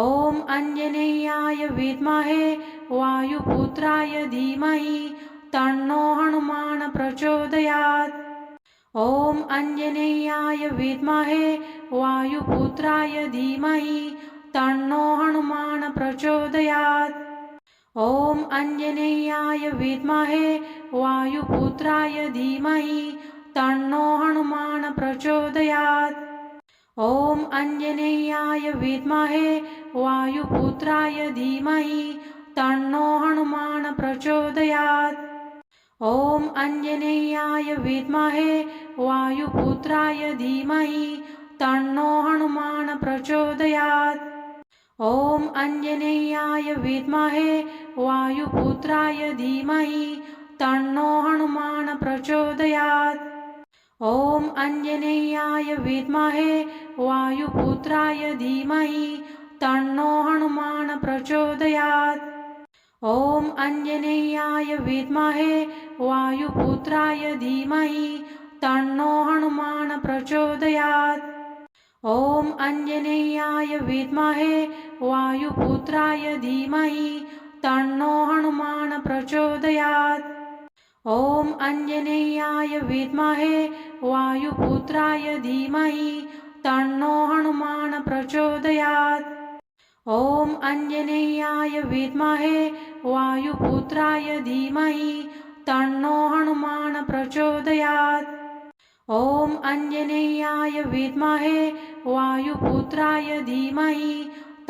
ॐ अञ्जनेयाय विद्महे वायुपुत्राय धीमहि तन्नो हनुमान् प्रचोदयात्। ॐ अञ्जनेयाय विद्महे वायुपुत्राय धीमहि तन्नो हनुमान् प्रचोदयात्। ॐ अञ्जनेयाय विद्महे वायुपुत्राय धीमहि तन्नो हनुमान् प्रचोदयात् ॐ अञ्जनेयाय विद्महे वायुपुत्राय धीमहि तन्नो हनुमान् प्रचोदयात्। ॐ अञ्जनेयाय विद्महे वायुपुत्राय धीमहि तन्नो हनुमान् प्रचोदयात्। ॐ अञ्जनेयाय विद्महे वायुपुत्राय धीमहि तन्नो हनुमान् प्रचोदयात् ॐ अञ्जनेयाय विद्महे वायुपुत्राय धीमहि तन्नो हनुमान् प्रचोदयात्। ॐ अञ्जनेयाय विद्महे वायुपुत्राय धीमहि तन्नो हनुमान् प्रचोदयात्। ॐ अञ्जनेयाय विद्महे वायुपुत्राय धीमहि तन्नो हनुमान् प्रचोदयात् ॐ अञ्जनेयाय विद्महे वायुपुत्राय धीमहि तन्नो हनुमान् प्रचोदयात्। ॐ अञ्जनेयाय विद्महे वायुपुत्राय धीमहि तन्नो हनुमान् प्रचोदयात्। ॐ अञ्जनेयाय विद्महे वायुपुत्राय धीमहि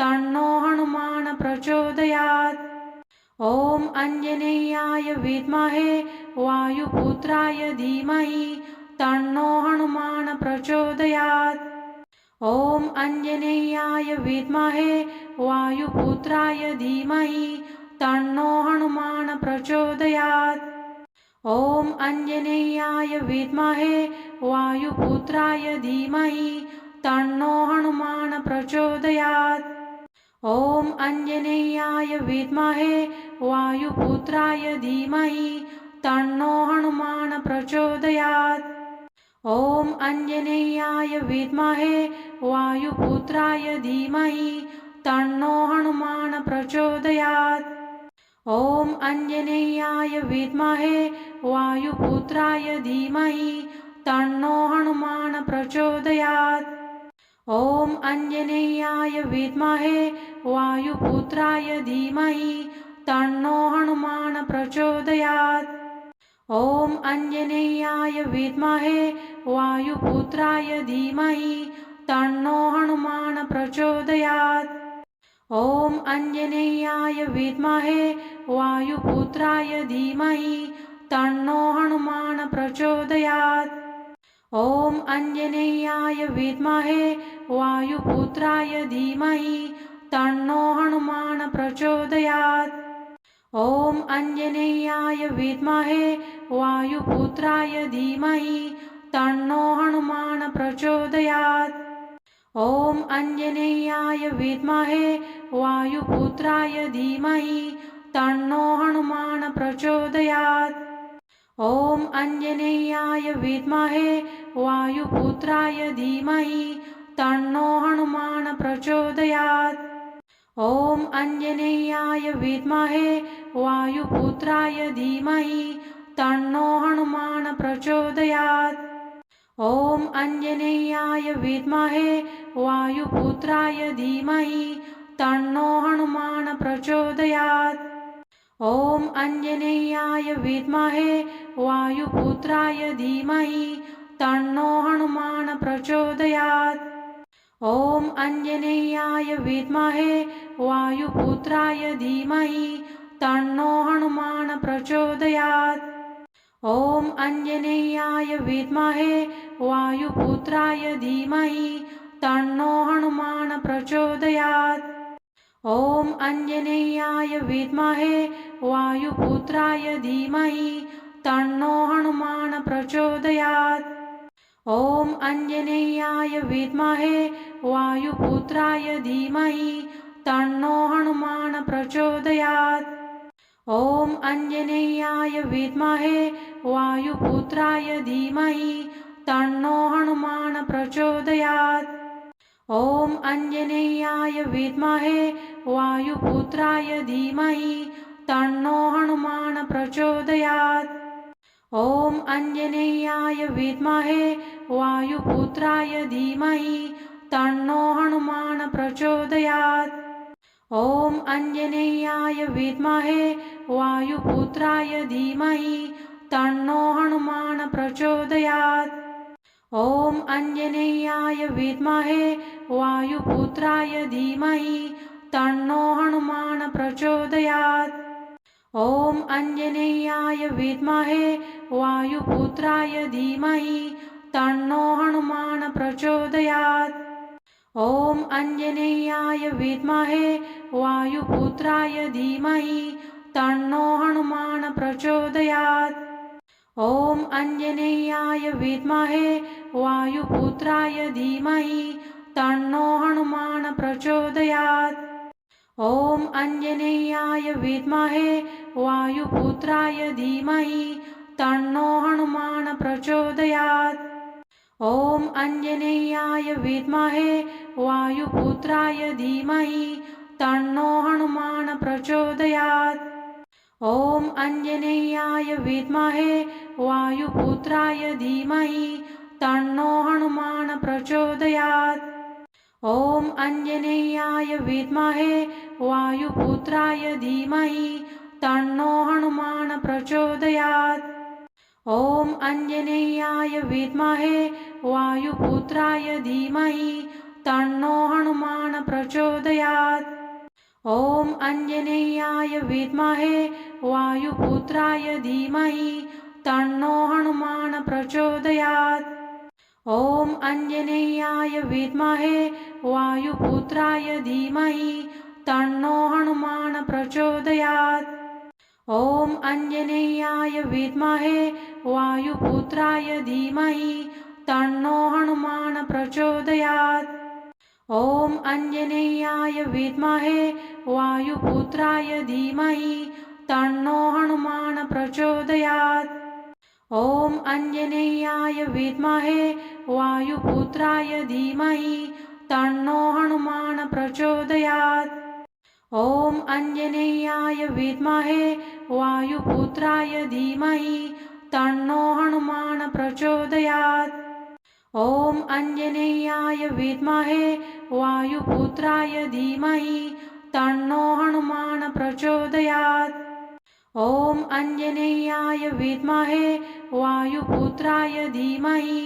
तन्नो हनुमान् प्रचोदयात् ॐ अञ्जनेयाय विद्महे वायुपुत्राय धीमहि तन्नो हनुमान् प्रचोदयात्। ॐ अञ्जनेयाय विद्महे वायुपुत्राय धीमहि तन्नो हनुमान् प्रचोदयात्। ॐ अञ्जनेयाय विद्महे वायुपुत्राय धीमहि तन्नो हनुमान् प्रचोदयात् ॐ अञ्जनेयाय विद्महे वायुपुत्राय धीमहि तन्नो हनुमान् प्रचोदयात्। ॐ अञ्जनेयाय विद्महे वायुपुत्राय धीमहि तन्नो हनुमान् प्रचोदयात्। ॐ अञ्जनेयाय विद्महे वायुपुत्राय धीमहि तन्नो हनुमान् प्रचोदयात् ॐ अञ्जनेयाय विद्महे वायुपुत्राय धीमहि तन्नो हनुमान् प्रचोदयात्। ॐ अञ्जनेयाय विद्महे वायुपुत्राय धीमहि तन्नो हनुमान् प्रचोदयात्। ॐ अञ्जनेयाय विद्महे वायुपुत्राय धीमहि तन्नो हनुमान् प्रचोदयात् ॐ अञ्जनेयाय विद्महे वायुपुत्राय धीमहि तन्नो हनुमान् प्रचोदयात्। ॐ अञ्जनेयाय विद्महे वायुपुत्राय धीमहि तन्नो हनुमान् प्रचोदयात्। ॐ अञ्जनेयाय विद्महे वायुपुत्राय धीमहि तन्नो हनुमान् प्रचोदयात् ॐ अञ्जनेयाय विद्महे वायुपुत्राय धीमहि तन्नो हनुमान् प्रचोदयात्। ॐ अञ्जनेयाय विद्महे वायुपुत्राय धीमहि तन्नो हनुमान् प्रचोदयात्। ॐ अञ्जनेयाय विद्महे वायुपुत्राय धीमहि तन्नो हनुमान् प्रचोदयात् ॐ अञ्जनेयाय विद्महे वायुपुत्राय धीमहि तन्नो हनुमान् प्रचोदयात्। ॐ अञ्जनेयाय विद्महे वायुपुत्राय धीमहि तन्नो हनुमान् प्रचोदयात्। ॐ अञ्जनेयाय विद्महे वायुपुत्राय धीमहि तन्नो हनुमान् प्रचोदयात् ॐ अञ्जनेयाय विद्महे वायुपुत्राय धीमहि तन्नो हनुमान् प्रचोदयात्। ॐ अञ्जनेयाय विद्महे वायुपुत्राय धीमहि तन्नो हनुमान् प्रचोदयात्। ॐ अञ्जनेयाय विद्महे वायुपुत्राय धीमहि तन्नो हनुमान् प्रचोदयात् ॐ अञ्जनेयाय विद्महे वायुपुत्राय धीमहि तन्नो हनुमान प्रचोदयात्। ॐ अञ्जनेयाय विद्महे वायुपुत्राय धीमहि तन्नो हनुमान प्रचोदयात्। ॐ अञ्जनेयाय विद्महे वायुपुत्राय धीमहि तन्नो हनुमान प्रचोदयात् ॐ अञ्जनेयाय विद्महे वायुपुत्राय धीमहि तन्नो हनुमान प्रचोदयात्। ॐ अञ्जनेयाय विद्महे वायुपुत्राय धीमहि तन्नो हनुमान प्रचोदयात्। ॐ अञ्जनेयाय विद्महे वायुपुत्राय धीमहि तन्नो हनुमान प्रचोदयात् ॐ अञ्जनेयाय विद्महे वायुपुत्राय धीमहि तन्नो हनुमान प्रचोदयात्। ॐ अञ्जनेयाय विद्महे वायुपुत्राय धीमहि तन्नो हनुमान प्रचोदयात्। ॐ अञ्जनेयाय विद्महे वायुपुत्राय धीमहि तन्नो हनुमान प्रचोदयात् ॐ अञ्जनेयाय विद्महे वायुपुत्राय धीमहि तन्नो हनुमान प्रचोदयात्। ॐ अञ्जनेयाय विद्महे वायुपुत्राय धीमहि तन्नो हनुमान प्रचोदयात्। ॐ अञ्जनेयाय विद्महे वायुपुत्राय धीमहि तन्नो हनुमान प्रचोदयात् ॐ अञ्जनेयाय विद्महे वायुपुत्राय धीमहि तन्नो हनुमान प्रचोदयात्। ॐ अञ्जनेयाय विद्महे वायुपुत्राय धीमहि तन्नो हनुमान प्रचोदयात्। ॐ अञ्जनेयाय विद्महे वायुपुत्राय धीमहि तन्नो हनुमान प्रचोदयात्। ॐ अञ्जनेयाय विद्महे वायुपुत्राय धीमहि तन्नो हनुमान प्रचोदयात्। ॐ अञ्जनेयाय विद्महे वायुपुत्राय धीमहि तन्नो हनुमान प्रचोदयात्। ॐ अञ्जनेयाय विद्महे वायुपुत्राय धीमहि तन्नो हनुमान प्रचोदयात्। ॐ अञ्जनेयाय विद्महे वायुपुत्राय धीमहि तन्नो हनुमान प्रचोदयात् ॐ अञ्जनेयाय विद्महे वायुपुत्राय धीमहि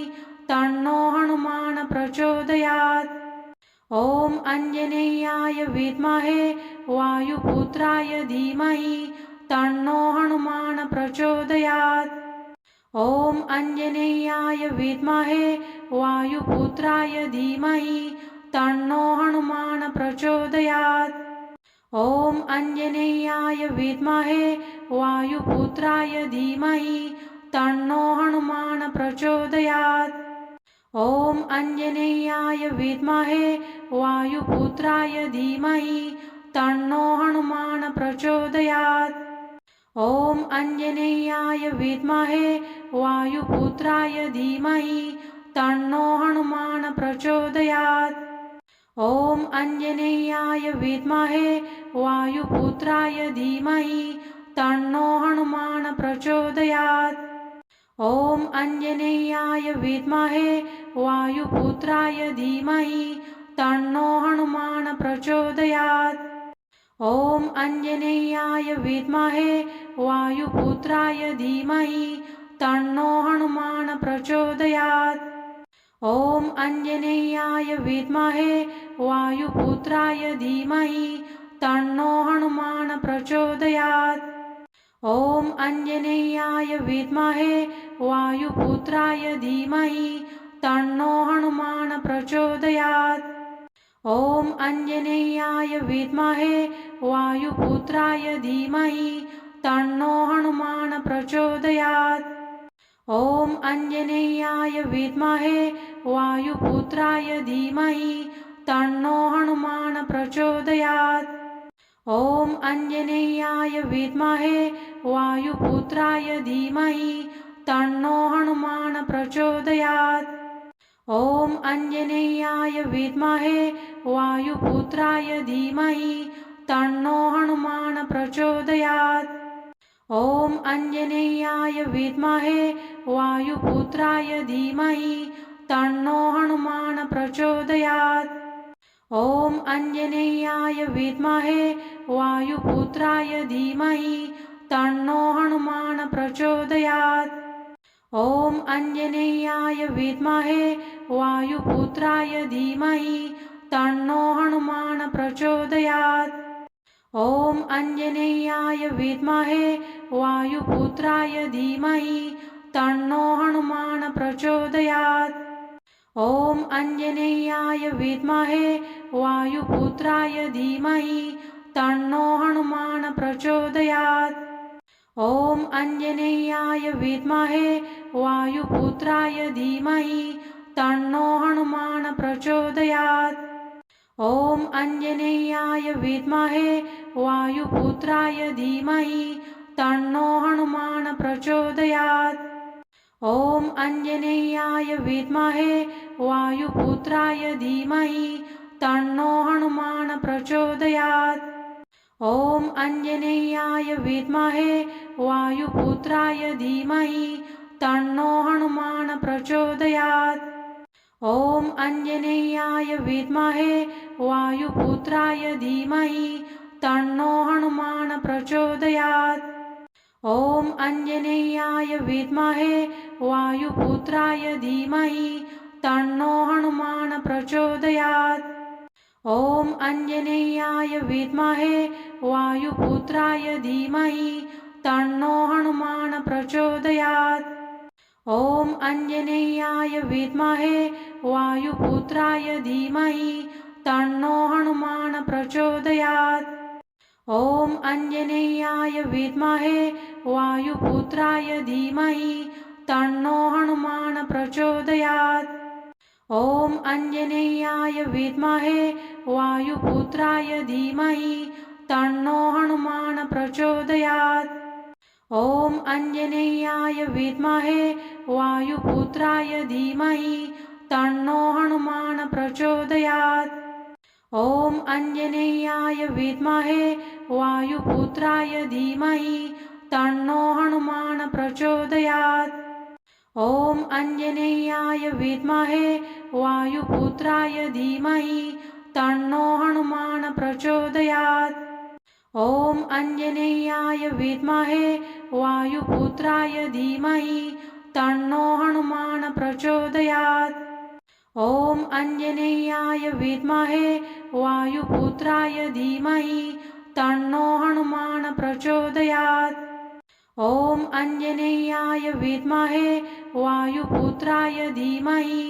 तन्नो हनुमान प्रचोदयात् ॐ अञ्जनेयाय विद्महे वायुपुत्राय धीमहि तन्नो हनुमान प्रचोदयात् ॐ अञ्जनेयाय विद्महे वायुपुत्राय धीमहि तन्नो हनुमान प्रचोदयात् ॐ अञ्जनेयाय विद्महे वायुपुत्राय धीमहि तन्नो हनुमान प्रचोदयात्। ॐ अञ्जनेयाय विद्महे वायुपुत्राय धीमहि तन्नो हनुमान प्रचोदयात्। ॐ अञ्जनेयाय विद्महे वायुपुत्राय धीमहि तन्नो हनुमान प्रचोदयात् ॐ अञ्जनेयाय विद्महे वायुपुत्राय धीमहि तन्नो हनुमान प्रचोदयात्। ॐ अञ्जनेयाय विद्महे वायुपुत्राय धीमहि तन्नो हनुमान प्रचोदयात्। ॐ अञ्जनेयाय विद्महे वायुपुत्राय धीमहि तन्नो हनुमान प्रचोदयात् ॐ अञ्जनेयाय विद्महे वायुपुत्राय धीमहि तन्नो हनुमान प्रचोदयात्। ॐ अञ्जनेयाय विद्महे वायुपुत्राय धीमहि तन्नो हनुमान प्रचोदयात्। ॐ अञ्जनेयाय विद्महे वायुपुत्राय धीमहि तन्नो हनुमान प्रचोदयात् ॐ अञ्जनेयाय विद्महे वायुपुत्राय धीमहि तन्नो हनुमान प्रचोदयात्। ॐ अञ्जनेयाय विद्महे वायुपुत्राय धीमहि तन्नो हनुमान प्रचोदयात्। ॐ अञ्जनेयाय विद्महे वायुपुत्राय धीमहि तन्नो हनुमान् प्रचोदयात् ॐ अञ्जनेयाय विद्महे वायुपुत्राय धीमहि तन्नो हनुमान् प्रचोदयात्। ॐ अञ्जनेयाय विद्महे वायुपुत्राय धीमहि तन्नो हनुमान् प्रचोदयात्। ॐ अञ्जनेयाय विद्महे वायुपुत्राय धीमहि तन्नो हनुमान् प्रचोदयात् ॐ अञ्जनेयाय विद्महे वायुपुत्राय धीमहि तन्नो हनुमान् प्रचोदयात्। ॐ अञ्जनेयाय विद्महे वायुपुत्राय धीमहि तन्नो हनुमान् प्रचोदयात्। ॐ अञ्जनेयाय विद्महे वायुपुत्राय धीमहि तन्नो हनुमान् प्रचोदयात् ॐ अञ्जनेयाय विद्महे वायुपुत्राय धीमहि तन्नो हनुमान् प्रचोदयात्। ॐ अञ्जनेयाय विद्महे वायुपुत्राय धीमहि तन्नो हनुमान् प्रचोदयात्। ॐ अञ्जनेयाय विद्महे वायुपुत्राय धीमहि तन्नो हनुमान् प्रचोदयात् ॐ अञ्जनेयाय विद्महे वायुपुत्राय धीमहि तन्नो हनुमान् प्रचोदयात्। ॐ अञ्जनेयाय विद्महे वायुपुत्राय धीमहि तन्नो हनुमान् प्रचोदयात्। ॐ अञ्जनेयाय विद्महे वायुपुत्राय धीमहि तन्नो हनुमान् प्रचोदयात् ॐ अञ्जनेयाय विद्महे वायुपुत्राय धीमहि तन्नो हनुमान् प्रचोदयात्। ॐ अञ्जनेयाय विद्महे वायुपुत्राय धीमहि तन्नो हनुमान् प्रचोदयात्। ॐ अञ्जनेयाय विद्महे वायुपुत्राय धीमहि तन्नो हनुमान् प्रचोदयात् ॐ अञ्जनेयाय विद्महे वायुपुत्राय धीमहि तन्नो हनुमान् प्रचोदयात्। ॐ अञ्जनेयाय विद्महे वायुपुत्राय धीमहि तन्नो हनुमान् प्रचोदयात्। ॐ अञ्जनेयाय विद्महे वायुपुत्राय धीमहि तन्नो हनुमान् प्रचोदयात् ॐ अञ्जनेयाय विद्महे वायुपुत्राय धीमहि तन्नो हनुमान् प्रचोदयात्। ॐ अञ्जनेयाय विद्महे वायुपुत्राय धीमहि तन्नो हनुमान् प्रचोदयात्। ॐ अञ्जनेयाय विद्महे वायुपुत्राय धीमहि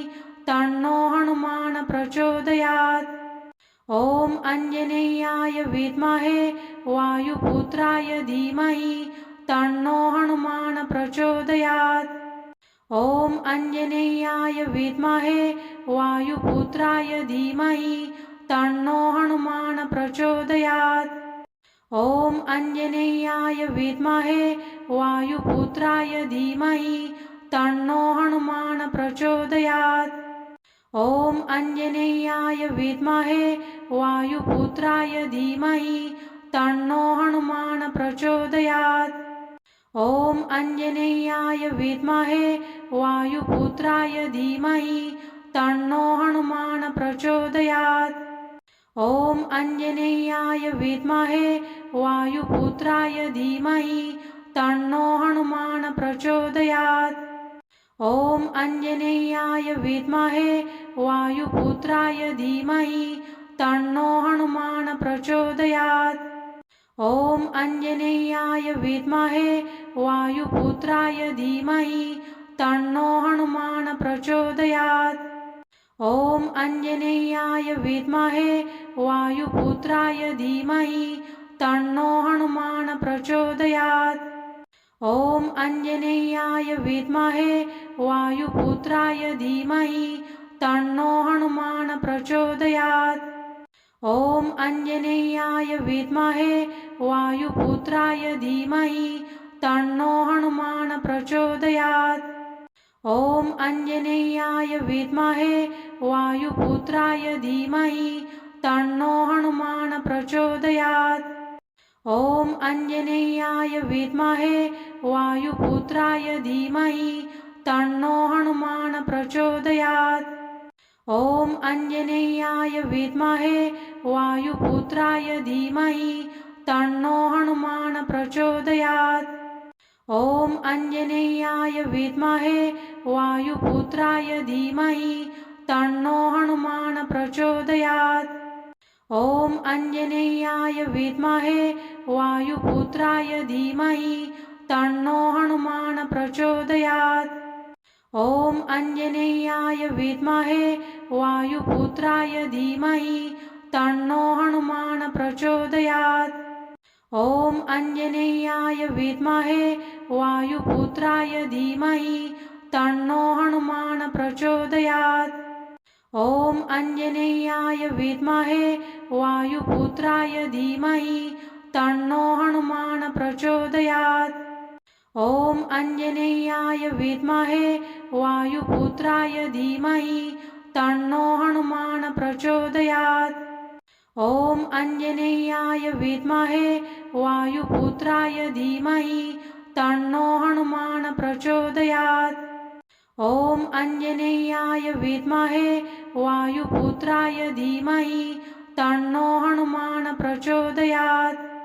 तन्नो हनुमान् प्रचोदयात् ॐ अञ्जनेयाय विद्महे वायुपुत्राय धीमहि तन्नो हनुमान् प्रचोदयात्। ॐ अञ्जनेयाय विद्महे वायुपुत्राय धीमहि तन्नो हनुमान् प्रचोदयात्। ॐ अञ्जनेयाय विद्महे वायुपुत्राय धीमहि तन्नो हनुमान् प्रचोदयात् ॐ अञ्जनेयाय विद्महे वायुपुत्राय धीमहि तन्नो हनुमान् प्रचोदयात्। ॐ अञ्जनेयाय विद्महे वायुपुत्राय धीमहि तन्नो हनुमान् प्रचोदयात्। ॐ अञ्जनेयाय विद्महे वायुपुत्राय धीमहि तन्नो हनुमान् प्रचोदयात् ॐ अञ्जनेयाय विद्महे वायुपुत्राय धीमहि तन्नो हनुमान् प्रचोदयात्। ॐ अञ्जनेयाय विद्महे वायुपुत्राय धीमहि तन्नो हनुमान् प्रचोदयात्। ॐ अञ्जनेयाय विद्महे वायुपुत्राय धीमहि तन्नो हनुमान् प्रचोदयात् ॐ अञ्जनेयाय विद्महे वायुपुत्राय धीमहि तन्नो हनुमान् प्रचोदयात्। ॐ अञ्जनेयाय विद्महे वायुपुत्राय धीमहि तन्नो हनुमान् प्रचोदयात्। ॐ अञ्जनेयाय विद्महे वायुपुत्राय धीमहि तन्नो हनुमान् प्रचोदयात् ॐ अञ्जनेयाय विद्महे वायुपुत्राय धीमहि तन्नो हनुमान् प्रचोदयात्। ॐ अञ्जनेयाय विद्महे वायुपुत्राय धीमहि तन्नो हनुमान् प्रचोदयात्। ॐ अञ्जनेयाय विद्महे वायुपुत्राय धीमहि तन्नो हनुमान् प्रचोदयात्। ॐ अञ्जनेयाय विद्महे वायुपुत्राय धीमहि तन्नो हनुमान् प्रचोदयात्। ॐ अञ्जनेयाय विद्महे वायुपुत्राय धीमहि तन्नो हनुमान् प्रचोदयात्। ॐ अञ्जनेयाय विद्महे वायुपुत्राय धीमहि तन्नो हनुमान् प्रचोदयात्। ॐ अञ्जनेयाय विद्महे वायुपुत्राय धीमहि तन्नो हनुमान् प्रचोदयात् ॐ अञ्जनेयाय विद्महे वायुपुत्राय धीमहि तन्नो हनुमान् प्रचोदयात् ॐ अञ्जनेयाय विद्महे वायुपुत्राय धीमहि तन्नो हनुमान् प्रचोदयात् ॐ अञ्जनेयाय विद्महे वायुपुत्राय धीमहि तन्नो हनुमान् प्रचोदयात्